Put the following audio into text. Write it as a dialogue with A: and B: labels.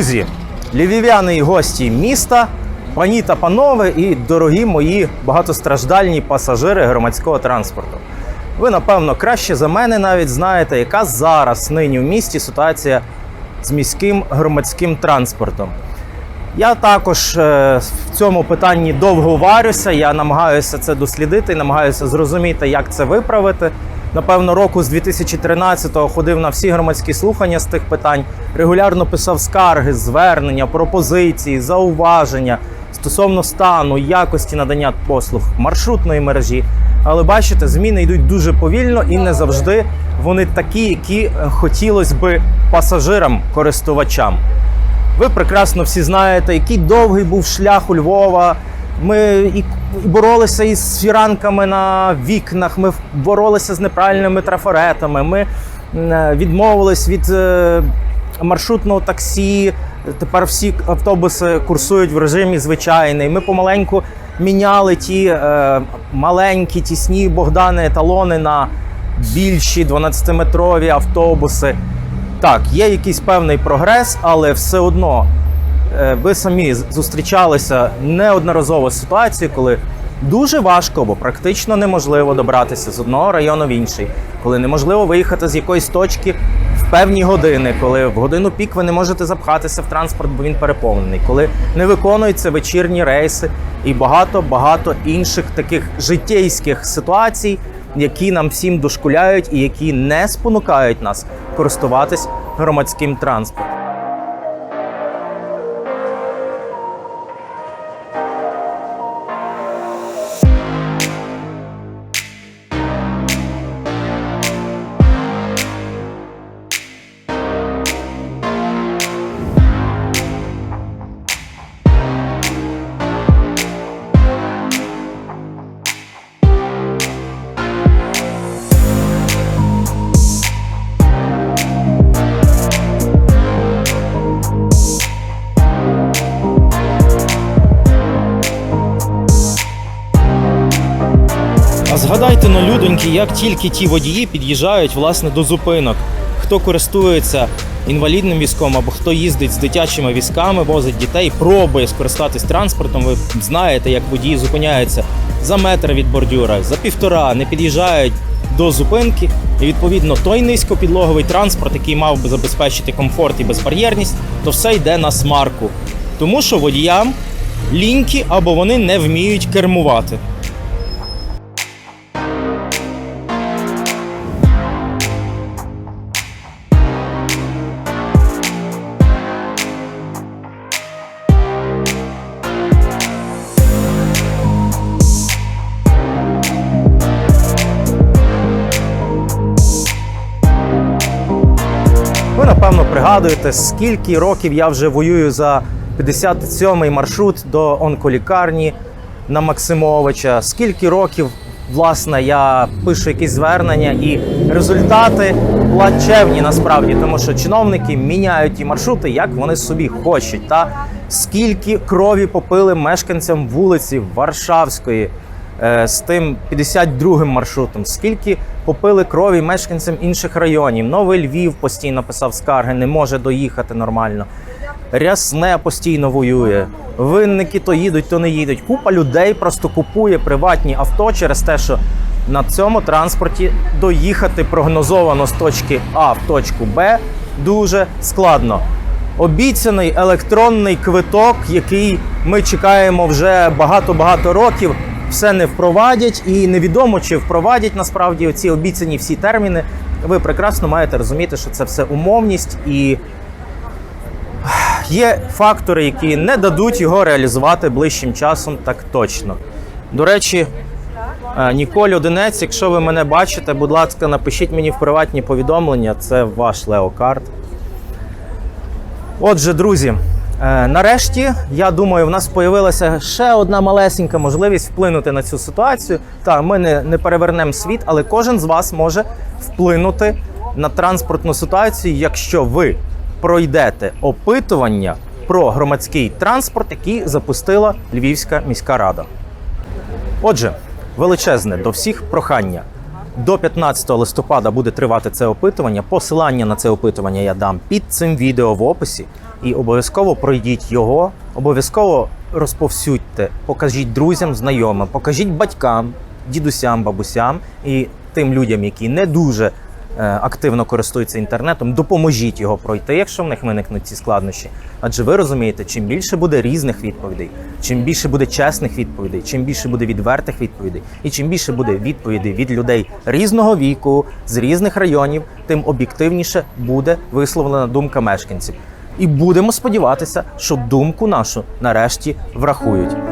A: Друзі, львів'яни і гості міста, пані та панове і дорогі мої багатостраждальні пасажири громадського транспорту. Ви, напевно, краще за мене навіть знаєте, яка зараз нині в місті ситуація з міським громадським транспортом. Я також е, в цьому питанні довго варюся. Я намагаюся це дослідити, намагаюся зрозуміти, як це виправити. Напевно, року з 2013-го ходив на всі громадські слухання з тих питань, регулярно писав скарги, звернення, пропозиції, зауваження стосовно стану, якості надання послуг маршрутної мережі. Але бачите, зміни йдуть дуже повільно і не завжди вони такі, які хотілося би пасажирам, користувачам. Ви прекрасно всі знаєте, який довгий був шлях у Львова. Ми і боролися із фіранками на вікнах, ми боролися з неправильними трафаретами. Ми е, відмовились від е, маршрутного таксі. Тепер всі автобуси курсують в режимі звичайний. Ми помаленьку міняли ті е, маленькі тісні Богдани еталони на більші 12-метрові автобуси. Так, є якийсь певний прогрес, але все одно ви самі зустрічалися неодноразово з ситуацією, коли дуже важко або практично неможливо добратися з одного району в інший, коли неможливо виїхати з якоїсь точки в певні години, коли в годину пік ви не можете запхатися в транспорт, бо він переповнений, коли не виконуються вечірні рейси і багато багато інших таких життєйських ситуацій, які нам всім дошкуляють і які не спонукають нас користуватись громадським транспортом. На людоньки, як тільки ті водії під'їжджають власне до зупинок, хто користується інвалідним візком або хто їздить з дитячими візками, возить дітей, пробує скористатись транспортом. Ви знаєте, як водії зупиняються за метр від бордюра, за півтора, не під'їжджають до зупинки. І відповідно той низькопідлоговий транспорт, який мав би забезпечити комфорт і безбар'єрність, то все йде на смарку. Тому що водіям ліньки або вони не вміють кермувати. Пригадуєте, скільки років я вже воюю за 57-й маршрут до онколікарні на Максимовича. Скільки років, власне, я пишу якісь звернення, і результати плачевні насправді, тому що чиновники міняють ті маршрути, як вони собі хочуть. Та скільки крові попили мешканцям вулиці Варшавської е, з тим 52-м маршрутом, скільки попили крові мешканцям інших районів. Новий Львів постійно писав скарги, не може доїхати нормально. Рясне постійно воює. Винники то їдуть, то не їдуть. Купа людей просто купує приватні авто через те, що на цьому транспорті доїхати прогнозовано з точки А в точку Б дуже складно. Обіцяний електронний квиток, який ми чекаємо вже багато-багато років, все не впровадять, і невідомо чи впровадять насправді ці обіцяні всі терміни. Ви прекрасно маєте розуміти, що це все умовність і є фактори, які не дадуть його реалізувати ближчим часом, так точно. До речі, е, Ніколь Одинець, якщо ви мене бачите, будь ласка, напишіть мені в приватні повідомлення. Це ваш леокарт. Отже, друзі, е, нарешті, я думаю, в нас появилася ще одна малесенька можливість вплинути на цю ситуацію. Та ми не, не перевернемо світ, але кожен з вас може вплинути на транспортну ситуацію, якщо ви пройдете опитування про громадський транспорт, який запустила Львівська міська рада. Отже, величезне до всіх прохання. До 15 листопада буде тривати це опитування. Посилання на це опитування я дам під цим відео в описі. І обов'язково пройдіть його, обов'язково розповсюдьте, покажіть друзям, знайомим, покажіть батькам, дідусям, бабусям і тим людям, які не дуже е, активно користуються інтернетом, допоможіть його пройти, якщо в них виникнуть ці складнощі. Адже ви розумієте, чим більше буде різних відповідей, чим більше буде чесних відповідей, чим більше буде відвертих відповідей, і чим більше буде відповідей від людей різного віку, з різних районів, тим об'єктивніше буде висловлена думка мешканців. І будемо сподіватися, що думку нашу нарешті врахують.